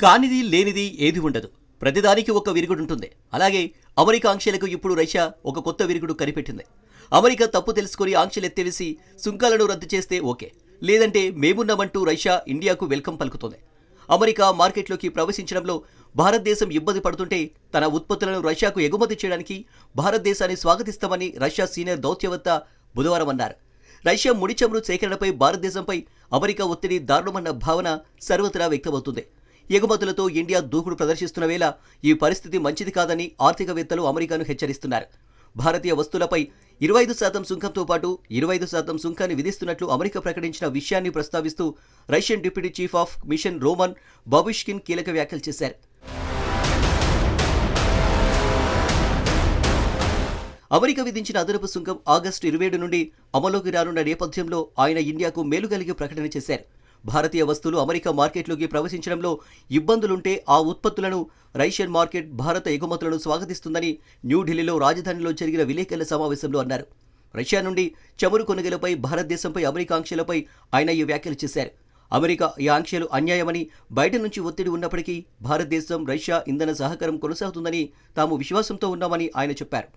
కానిది లేనిది ఏది ఉండదు. ప్రతిదానికి ఒక విరుగుడు ఉంటుంది. అలాగే అమెరికా ఆంక్షలకు ఇప్పుడు రష్యా ఒక కొత్త విరుగుడు కనిపెట్టింది. అమెరికా తప్పు తెలుసుకొని ఆంక్షలు ఎత్తేవేసి సుంకాలను రద్దు చేస్తే ఓకే. లేదంటే మేమున్నామంటూ రష్యా ఇండియాకు వెల్కమ్ పలుకుతోంది. అమెరికా మార్కెట్లోకి ప్రవేశించడంలో భారతదేశం ఇబ్బంది పడుతుంటే తన ఉత్పత్తులను రష్యాకు ఎగుమతి చేయడానికి భారతదేశాన్ని స్వాగతిస్తామని రష్యా సీనియర్ దౌత్యవేత్త బుధవారం అన్నారు. రష్యా ముడి చమురు సేకరణపై భారతదేశంపై అమెరికా ఒత్తిడి దారుణమన్న భావన సర్వత్రా వ్యక్తమవుతుంది. ఎగుమతులతో ఇండియా దూకుడు ప్రదర్శిస్తున్న వేళ ఈ పరిస్థితి మంచిది కాదని ఆర్థికవేత్తలు అమెరికాను హెచ్చరిస్తున్నారు. భారతీయ వస్తువులపై ఇరవై ఐదు శాతం సుంకంతో పాటు ఇరవై ఐదు శాతం సుంకాన్ని విధిస్తున్నట్లు అమెరికా ప్రకటించిన విషయాన్ని ప్రస్తావిస్తూ Russian deputy chief of mission Roman Babushkin కీలక వ్యాఖ్యలు చేశారు. అమెరికా విధించిన అదనపు సుంకం ఆగస్టు ఇరవై ఏడు నుండి అమలులోకి రానున్న నేపథ్యంలో ఆయన ఇండియాకు మేలు కలిగే ప్రకటన చేశారు. భారతీయ వస్తువులు అమెరికా మార్కెట్లోకి ప్రవేశించడంలో ఇబ్బందులుంటే ఆ ఉత్పత్తులను రష్యన్ మార్కెట్ భారత ఎగుమతులను స్వాగతిస్తుందని న్యూఢిల్లీలో రాజధానిలో జరిగిన విలేకరుల సమావేశంలో అన్నారు. రష్యా నుండి చమురు కొనుగోలుపై భారతదేశంపై అమెరికా ఆంక్షలపై ఆయన ఈ వ్యాఖ్యలు చేశారు. అమెరికా ఈ ఆంక్షలు అన్యాయమని బయట నుంచి ఒత్తిడి ఉన్నప్పటికీ భారతదేశం రష్యా ఇంధన సహకారం కొనసాగుతుందని తాము విశ్వాసంతో ఉన్నామని ఆయన చెప్పారు.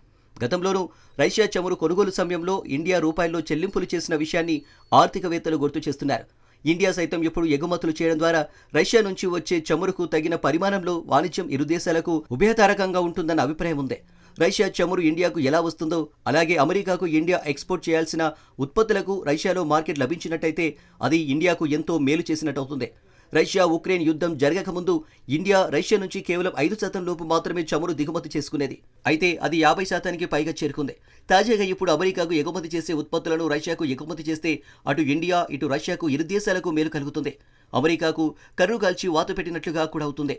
గతంలోనూ రష్యా చమురు కొనుగోలు సమయంలో ఇండియా రూపాయల్లో చెల్లింపులు చేసిన విషయాన్ని ఆర్థికవేత్తలు గుర్తు చేస్తున్నారు. ఇండియా సైతం ఇప్పుడు ఎగుమతులు చేయడం ద్వారా రష్యా నుంచి వచ్చే చమురుకు తగిన పరిమాణంలో వాణిజ్యం ఇరు దేశాలకు ఉభయతారకంగా ఉంటుందన్న అభిప్రాయం ఉంది. రష్యా చమురు ఇండియాకు ఎలా వస్తుందో అలాగే అమెరికాకు ఇండియా ఎక్స్పోర్ట్ చేయాల్సిన ఉత్పత్తులకు రష్యాలో మార్కెట్ లభించినట్టయితే అది ఇండియాకు ఎంతో మేలు చేసినట్టు అవుతుంది రష్యా ఉక్రెయిన్ యుద్ధం జరగకముందు ఇండియా రష్యా నుంచి కేవలం ఐదు శాతం లోపు మాత్రమే చమురు దిగుమతి చేసుకునేది. అయితే అది యాభై శాతానికి పైగా చేరుకుంది. తాజాగా ఇప్పుడు అమెరికాకు ఎగుమతి చేసే ఉత్పత్తులను రష్యాకు ఎగుమతి చేస్తే అటు ఇండియా ఇటు రష్యాకు ఇరు దేశాలకు మేలు కలుగుతుంది. అమెరికాకు కర్రు కాల్చి వాత పెట్టినట్లుగా కూడా అవుతుంది.